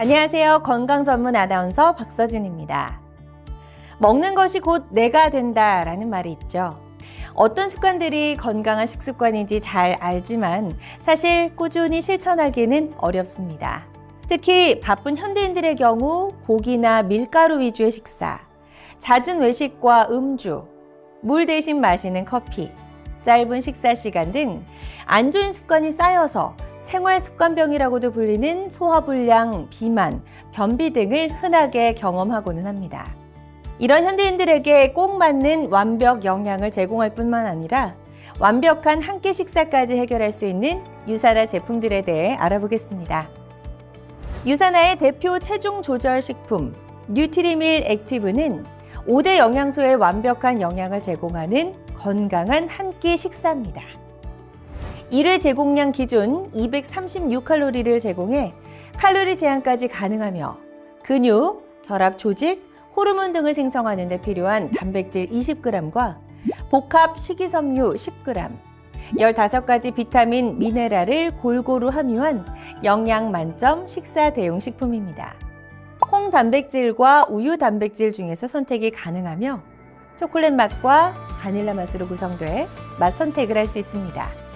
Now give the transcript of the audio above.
안녕하세요. 건강 전문 아나운서 박서진입니다. 먹는 것이 곧 내가 된다 라는 말이 있죠. 어떤 습관들이 건강한 식습관인지 잘 알지만 사실 꾸준히 실천하기는 어렵습니다. 특히 바쁜 현대인들의 경우 고기나 밀가루 위주의 식사, 잦은 외식과 음주, 물 대신 마시는 커피, 짧은 식사 시간 등 안 좋은 습관이 쌓여서 생활 습관병이라고도 불리는 소화불량, 비만, 변비 등을 흔하게 경험하고는 합니다. 이런 현대인들에게 꼭 맞는 완벽 영양을 제공할 뿐만 아니라 완벽한 한 끼 식사까지 해결할 수 있는 유사나 제품들에 대해 알아보겠습니다. 유사나의 대표 체중 조절 식품 뉴트리밀 액티브는 5대 영양소의 완벽한 영양을 제공하는 건강한 한 끼 식사입니다. 1회 제공량 기준 236칼로리를 제공해 칼로리 제한까지 가능하며 근육, 결합 조직, 호르몬 등을 생성하는 데 필요한 단백질 20g과 복합 식이섬유 10g, 15가지 비타민, 미네랄을 골고루 함유한 영양 만점 식사 대용 식품입니다. 콩 단백질과 우유 단백질 중에서 선택이 가능하며 초콜릿 맛과 바닐라 맛으로 구성돼 맛 선택을 할 수 있습니다.